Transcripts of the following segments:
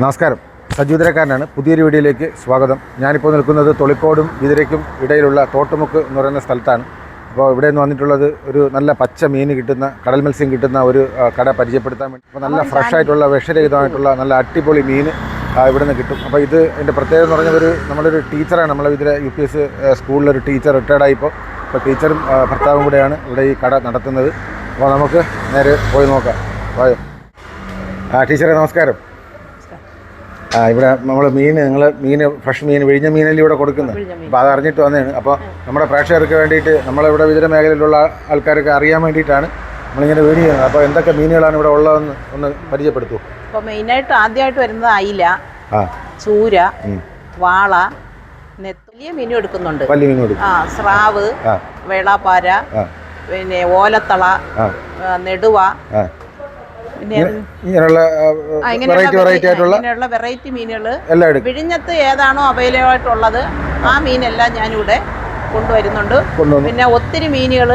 നമസ്കാരം. സജീവതരക്കാരനാണ് പുതിയൊരു വീഡിയോയിലേക്ക് സ്വാഗതം. ഞാനിപ്പോൾ നിൽക്കുന്നത് തൊളിക്കോടും ഇതിരയ്ക്കും ഇടയിലുള്ള തോട്ടുമുക്ക് എന്ന് പറയുന്ന സ്ഥലത്താണ്. അപ്പോൾ ഇവിടെ നിന്ന് വന്നിട്ടുള്ളത് ഒരു നല്ല പച്ച മീൻ കിട്ടുന്ന കടൽ മത്സ്യം കിട്ടുന്ന ഒരു കട പരിചയപ്പെടുത്താൻ വേണ്ടി. അപ്പോൾ നല്ല ഫ്രഷ് ആയിട്ടുള്ള വിഷരഹിതമായിട്ടുള്ള നല്ല അടിപൊളി മീൻ ഇവിടെ നിന്ന് കിട്ടും. അപ്പോൾ ഇത് എന്റെ പ്രത്യേകത എന്ന് പറഞ്ഞാൽ ഒരു നമ്മളൊരു ടീച്ചറാണ്. നമ്മളെ ഇതിലെ യു പി എസ് സ്കൂളിലൊരു ടീച്ചർ റിട്ടയർഡായി ഇപ്പോൾ. അപ്പോൾ ടീച്ചറും ഭർത്താവും കൂടെയാണ് ഇവിടെ ഈ കട നടത്തുന്നത്. അപ്പോൾ നമുക്ക് നേരെ പോയി നോക്കാം. ടീച്ചറെ നമസ്കാരം. ആ ഇവിടെ നമ്മൾ മീൻ നിങ്ങൾ മീൻ ഫ്രഷ് മീൻ വിഴിഞ്ഞ മീനല്ലേ ഇവിടെ കൊടുക്കുന്നത്? അപ്പോൾ അത് അറിഞ്ഞിട്ട് വന്നതാണ്. അപ്പോൾ നമ്മുടെ പ്രേക്ഷകർക്ക് വേണ്ടിയിട്ട് നമ്മളിവിടെ വിവിധ മേഖലയിലുള്ള ആൾക്കാർക്ക് അറിയാൻ വേണ്ടിയിട്ടാണ് നമ്മളിങ്ങനെ വീഡിയോ ചെയ്യുന്നത്. അപ്പോൾ എന്തൊക്കെ മീനുകളാണ് ഇവിടെ ഉള്ളതെന്ന് ഒന്ന് പരിചയപ്പെടുത്തൂ. അപ്പോൾ മെയിനായിട്ട് ആദ്യമായിട്ട് വരുന്നത് അയില ആ. ചൂര. വാള നെത്തലിയ മീനും എടുക്കുന്നുണ്ട്. വലിയ കൊടുക്കും ആ സ്രാവ് വേളാപ്പാര പിന്നെ ഓലത്തള നെടുവ ഇങ്ങനെയുള്ള വെറൈറ്റി വെറൈറ്റി ആയിട്ടുള്ള ഇങ്ങനെയുള്ള വെറൈറ്റി മീനുകൾ എല്ലാം എടുക്കും. വിഴിഞ്ഞത്ത് ഏതാണോ അവൈലബിൾ ആയിട്ടുള്ളത് ആ മീനെല്ലാം ഞാനിവിടെ കൊണ്ടുവരുന്നുണ്ട്. പിന്നെ ഒത്തിരി മീനുകൾ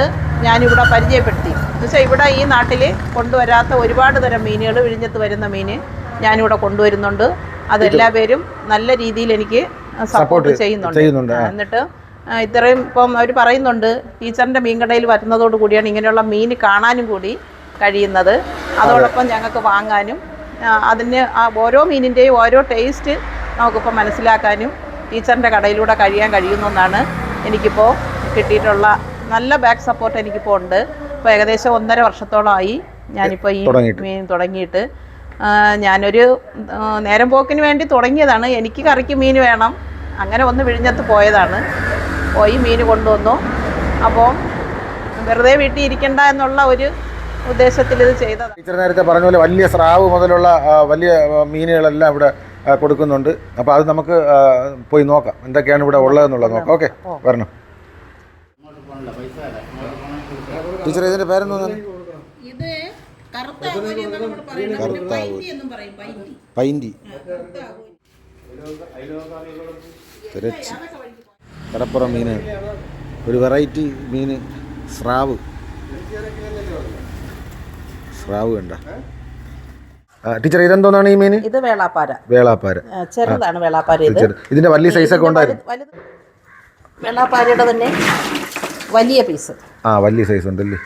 ഞാനിവിടെ പരിചയപ്പെടുത്തി. എന്നുവെച്ചാൽ ഇവിടെ ഈ നാട്ടിൽ കൊണ്ടുവരാത്ത ഒരുപാട് തരം മീനുകൾ വിഴിഞ്ഞത്ത് വരുന്ന മീൻ ഞാനിവിടെ കൊണ്ടുവരുന്നുണ്ട്. അതെല്ലാ പേരും നല്ല രീതിയിൽ എനിക്ക് സപ്പോർട്ട് ചെയ്യുന്നുണ്ട്. ചെയ്യുന്നുണ്ട് എന്നിട്ട് ഇത്രയും ഇപ്പം അവർ പറയുന്നുണ്ട് ടീച്ചറിന്റെ മീൻകടയിൽ വരുന്നതോട് കൂടിയാണ് ഇങ്ങനെയുള്ള മീൻ കാണാനും കൂടി കഴിയുന്നത്. അതോടൊപ്പം ഞങ്ങൾക്ക് വാങ്ങാനും അതിന് ആ ഓരോ മീനിന്റെയും ഓരോ ടേസ്റ്റ് നമുക്കിപ്പോൾ മനസ്സിലാക്കാനും ടീച്ചറിന്റെ കടയിലൂടെ കഴിയാൻ കഴിയുമെന്നാണ് എനിക്കിപ്പോൾ കിട്ടിയിട്ടുള്ള നല്ല ബാക്ക് സപ്പോർട്ട് എനിക്കിപ്പോൾ ഉണ്ട്. ഇപ്പോൾ ഏകദേശം ഒന്നര വർഷത്തോളമായി ഞാനിപ്പോൾ ഈ മീൻ തുടങ്ങിയിട്ട്. ഞാനൊരു നേരം പോക്കിന് വേണ്ടി തുടങ്ങിയതാണ്. എനിക്ക് കറിക്ക് മീൻ വേണം. അങ്ങനെ ഒന്ന് വിഴിഞ്ഞത്ത് പോയതാണ്. പോയി മീൻ കൊണ്ടുവന്നു. അപ്പോൾ വെറുതെ വീട്ടിൽ ഇരിക്കണ്ട എന്നുള്ള ഒരു ഉദ്ദേശത്തിൽ ഇത് ചെയ്തതാണ് ടീച്ചർ നേരത്തെ പറഞ്ഞ പോലെ വലിയ സ്രാവ് മുതലുള്ള വലിയ മീനുകളെല്ലാം ഇവിടെ കൊടുക്കുന്നുണ്ട്. അപ്പോൾ അത് നമുക്ക് പോയി നോക്കാം. എന്തൊക്കെയാണ് ഇവിടെ ഉള്ളതെന്നുള്ളത് നോക്കാം. ഓക്കെ വരണം. ടീച്ചർ ഇതിന്റെ പേരെന്തോന്നാണ് ഇത് തിരച്ച്. കടപ്പുറം മീന്. ഒരു വെറൈറ്റി മീന്. സ്രാവ്. സ്രാവ് കണ്ട. ടീച്ചർ ഇതെന്തോന്നാണ് ഈ മീൻ? ഇത് വേളാപ്പാര. വേളാപ്പാര. ചെറുതാണ് വേളാപ്പാര ഇത്. ഇതിന്റെ വലിയ സൈസൊക്കെ ഉണ്ടായിരുന്നു. വേളാപ്പാരയുടെ തന്നെ വലിയ പീസ് ആ വലിയ സൈസ് ഉണ്ടല്ലേ?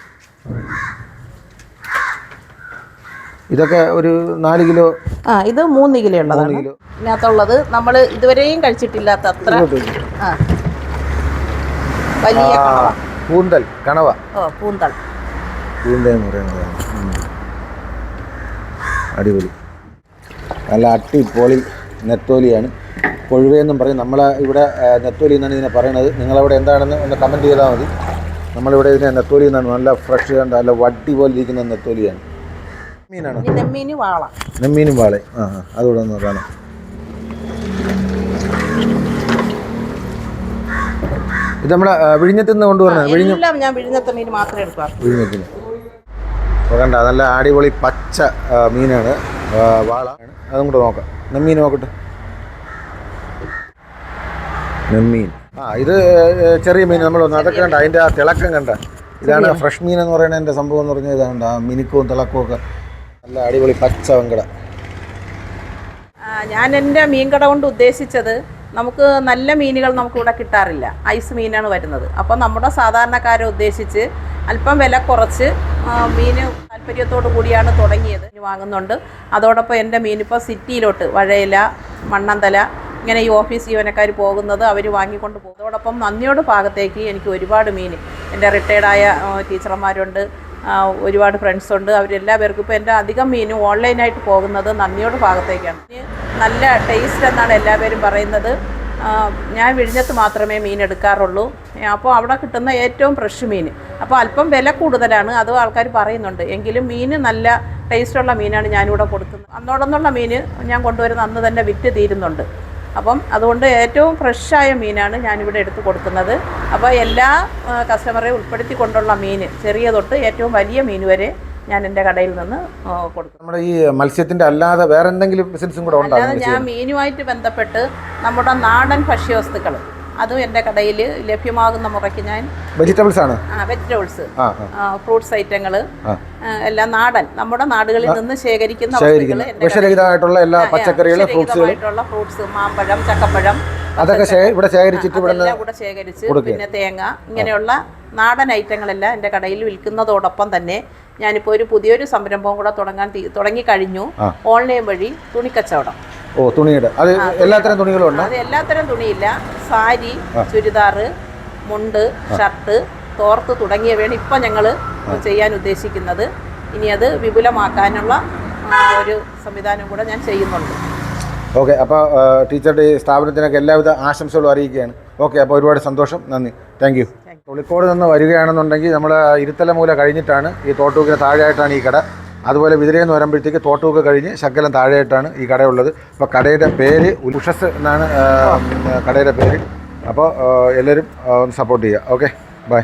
ഇതൊക്കെ ഒരു നാല് കിലോ ആ ഇത് മൂന്ന് കിലോ ഉള്ളതാണ്. കിലോ. ഇതിനകത്തുള്ളത് നമ്മൾ ഇതുവരെയും കഴിച്ചിട്ടില്ലാത്ത അത്ര ആ. വലിയ കൂന്തൽ കണവ. ഓ കൂന്തൽ കൂന്തൽ എന്ന് പറയുന്നതാണ്. അടിപൊളി. നല്ല അട്ടിപ്പൊളി നെത്തോലിയാണ്. കൊഴുവയെന്നും പറയും നമ്മൾ ഇവിടെ നെത്തോലി എന്നാണ് ഇതിനെ പറയുന്നത് നിങ്ങളവിടെ എന്താണെന്ന് ഒന്ന് കമന്റ് ചെയ്താൽ മതി. നമ്മളിവിടെ ഇതിനെ നെത്തോലി എന്നാണ് നല്ല ഫ്രഷ് കണ്ട നല്ല വട്ടി പോലെ ഇരിക്കുന്ന നെത്തോലിയാണ്. മീനാണോ? നെമ്മീനും വാള. ആ ആ അതുകൂടെ ഒന്ന് കാണാം. ഇത് നമ്മുടെ വിഴിഞ്ഞത്തിന്ന് വിഴിഞ്ഞത്ത് നിന്ന് കൊണ്ടുവരണത് വിഴിഞ്ഞ ഞാൻ വിഴിഞ്ഞത്തെ മീൻ മാത്രമേ എടുക്കാറ് വിഴിഞ്ഞത്തിന് അപ്പോൾ കണ്ട നല്ല അടിപൊളി പച്ച മീനാണ്. വാള. അതും കൂടെ നോക്കാം. നെമ്മീൻ നോക്കട്ടെ. നെമ്മീൻ. ആ ഇത് ചെറിയ മീൻ നമ്മൾ ഒന്ന് അതൊക്കെ കണ്ട അതിന്റെ ആ തിളക്കം കണ്ട? ഇതാണ് ഫ്രഷ് മീൻ എന്ന് പറയുന്നത് എന്റെ സംഭവം എന്ന് പറഞ്ഞാൽ ഇതാണ് ആ മിനുക്കവും തിളക്കവും ഒക്കെ. നല്ല അടിപൊളി പച്ച വെങ്കട. ഞാൻ എന്റെ മീൻകട കൊണ്ട് ഉദ്ദേശിച്ചത് നമുക്ക് നല്ല മീനുകൾ നമുക്കിവിടെ കിട്ടാറില്ല. ഐസ് മീനാണ് വരുന്നത്. അപ്പോൾ നമ്മുടെ സാധാരണക്കാരെ ഉദ്ദേശിച്ച് അല്പം വില കുറച്ച് മീന് താല്പര്യത്തോടു കൂടിയാണ് തുടങ്ങിയത്. വാങ്ങുന്നുണ്ട്. അതോടൊപ്പം എന്റെ മീനിപ്പോൾ സിറ്റിയിലോട്ട് വഴയില മണ്ണന്തല ഇങ്ങനെ ഈ ഓഫീസ് ജീവനക്കാർ പോകുന്നത് അവർ വാങ്ങിക്കൊണ്ട് പോകും. അതോടൊപ്പം നന്ദിയോട് ഭാഗത്തേക്ക് എനിക്ക് ഒരുപാട് മീൻ എന്റെ റിട്ടയർഡായ ടീച്ചർമാരുണ്ട് ഒരുപാട് ഫ്രണ്ട്സുണ്ട്. അവരെല്ലാ പേർക്കും ഇപ്പോൾ എന്റെ അധികം മീനും ഓൺലൈനായിട്ട് പോകുന്നത് നന്ദിയോട് ഭാഗത്തേക്കാണ്. നല്ല ടേസ്റ്റ് എന്നാണ് എല്ലാവരും പറയുന്നത്. ഞാൻ വിഴിഞ്ഞത്ത് മാത്രമേ മീൻ എടുക്കാറുള്ളൂ. അപ്പോൾ അവിടെ കിട്ടുന്ന ഏറ്റവും ഫ്രഷ് മീൻ. അപ്പോൾ അല്പം വില കൂടുതലാണ് അത് ആൾക്കാർ പറയുന്നുണ്ട്. എങ്കിലും മീൻ നല്ല ടേസ്റ്റുള്ള മീനാണ് ഞാനിവിടെ കൊടുക്കുന്നത്. അന്നോടൊന്നുള്ള മീൻ ഞാൻ കൊണ്ടുവരുന്ന അന്ന് തന്നെ വിറ്റ് തീരുന്നുണ്ട്. അപ്പം അതുകൊണ്ട് ഏറ്റവും ഫ്രഷായ മീനാണ് ഞാനിവിടെ എടുത്ത് കൊടുക്കുന്നത്. അപ്പോൾ എല്ലാ കസ്റ്റമറെയും ഉൾപ്പെടുത്തി കൊണ്ടുള്ള മീൻ ചെറിയ തൊട്ട് ഏറ്റവും വലിയ മീൻ വരെ ഞാൻ എന്റെ കടയിൽ നിന്ന് കൊടുക്കും. നമ്മുടെ ഈ മത്സ്യത്തിന്റെ അല്ലാതെ വേറെ എന്തെങ്കിലും ബിസിനസ്സും കൂടെ അല്ലാതെ ഉണ്ടാകും ഞാൻ മീനുമായിട്ട് ബന്ധപ്പെട്ട് നമ്മുടെ നാടൻ ഭക്ഷ്യവസ്തുക്കൾ അതും എന്റെ കടയിൽ ലഭ്യമാകുന്ന മുറയ്ക്ക് ഞാൻ വെജിറ്റബിൾസ് ആണ്? ആ വെജിറ്റബിൾസ് ഫ്രൂട്ട്സ് ഐറ്റങ്ങൾ എല്ലാം നാടൻ. നമ്മുടെ നാടുകളിൽ നിന്ന് ശേഖരിക്കുന്നു വിഷരഹിതമായിട്ടുള്ള എല്ലാ പച്ചക്കറികളും ഫ്രൂട്ട്സുകളും ഫ്രൂട്ട്സ് മാമ്പഴം ചക്കപ്പഴം അതൊക്കെ ഇവിടെ ശേഖരിച്ചിട്ട് ഇവിടെ കൂടെ ശേഖരിച്ച് പിന്നെ തേങ്ങ ഇങ്ങനെയുള്ള നാടൻ ഐറ്റങ്ങളെല്ലാം എന്റെ കടയിൽ വിൽക്കുന്നതോടൊപ്പം തന്നെ ഞാനിപ്പോൾ ഒരു പുതിയൊരു സംരംഭവും കൂടെ തുടങ്ങാൻ തുടങ്ങി കഴിഞ്ഞു. ഓൺലൈൻ വഴി തുണിക്കച്ചവടം. ഓ തുണിയുടെ. അത് എല്ലാത്തരം തുണികളും ഉണ്ട് അത് എല്ലാത്തരം തുണിയില്ല. സാരി ചുരിദാറ് മുണ്ട് ഷർട്ട് തോർത്ത് തുടങ്ങിയവയാണ് ഇപ്പം ഞങ്ങൾ ചെയ്യാൻ ഉദ്ദേശിക്കുന്നത്. ഇനി അത് വിപുലമാക്കാനുള്ള ഒരു സംവിധാനം കൂടെ ഞാൻ ചെയ്യുന്നുണ്ട്. ഓക്കെ അപ്പോൾ ടീച്ചറുടെ ഈ സ്ഥാപനത്തിനൊക്കെ എല്ലാവിധ ആശംസകളും അറിയിക്കുകയാണ്. ഓക്കെ അപ്പോൾ ഒരുപാട് സന്തോഷം. നന്ദി. താങ്ക് യു തൊളിക്കോട് നിന്ന് വരികയാണെന്നുണ്ടെങ്കിൽ നമ്മൾ ഇരുത്തല മൂല കഴിഞ്ഞിട്ടാണ് ഈ തോട്ടൂക്കിന് താഴെയായിട്ടാണ് ഈ കട. അതുപോലെ വിതിരയെന്ന് വരുമ്പോഴത്തേക്ക് തോട്ടൂക്ക് കഴിഞ്ഞ് ശകലം താഴെയായിട്ടാണ് ഈ കടയുള്ളത്. അപ്പോൾ കടയുടെ പേര് ഉഷസ് എന്നാണ് കടയുടെ പേര്. അപ്പോൾ എല്ലാവരും സപ്പോർട്ട് ചെയ്യുക. Okay bye